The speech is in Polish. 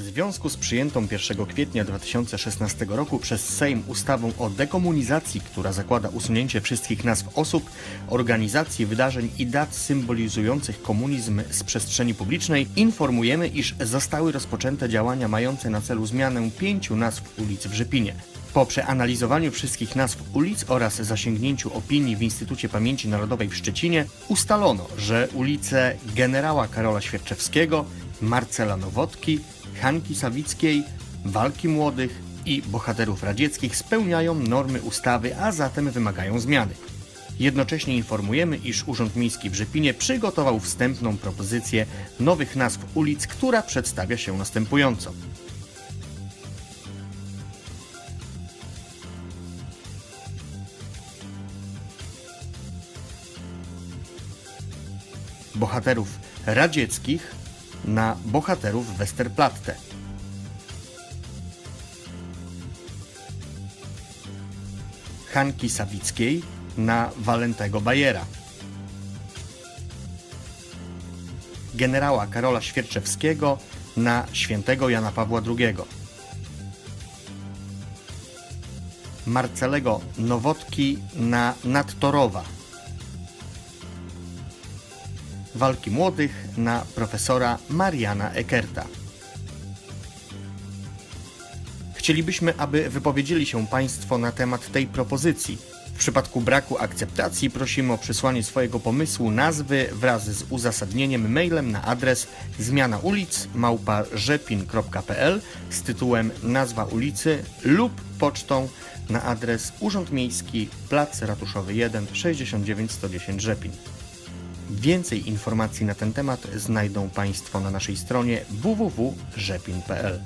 związku z przyjętą 1 kwietnia 2016 roku przez Sejm ustawą o dekomunizacji, która zakłada usunięcie wszystkich nazw osób, organizacji, wydarzeń i dat symbolizujących komunizm z przestrzeni publicznej, informujemy, iż zostały rozpoczęte działania mające na celu zmianę pięciu nazw ulic w Rzepinie. Po przeanalizowaniu wszystkich nazw ulic oraz zasięgnięciu opinii w Instytucie Pamięci Narodowej w Szczecinie ustalono, że ulice generała Karola Świerczewskiego, Marcela Nowotki, Hanki Sawickiej, Walki Młodych i Bohaterów Radzieckich spełniają normy ustawy, a zatem wymagają zmiany. Jednocześnie informujemy, iż Urząd Miejski w Rzepinie przygotował wstępną propozycję nowych nazw ulic, która przedstawia się następująco. bohaterów radzieckich na bohaterów Westerplatte. Hanki Sawickiej na Walentego Bajera. Generała Karola Świerczewskiego na świętego Jana Pawła II. Marcelego Nowotki na Nadtorowa walki młodych na profesora Mariana Ekerta. Chcielibyśmy, aby wypowiedzieli się Państwo na temat tej propozycji. W przypadku braku akceptacji prosimy o przysłanie swojego pomysłu nazwy wraz z uzasadnieniem mailem na adres zmiana ulic z tytułem nazwa ulicy lub pocztą na adres Urząd Miejski Plac Ratuszowy 1 69 110 Rzepin. Więcej informacji na ten temat znajdą Państwo na naszej stronie www.rzepin.pl.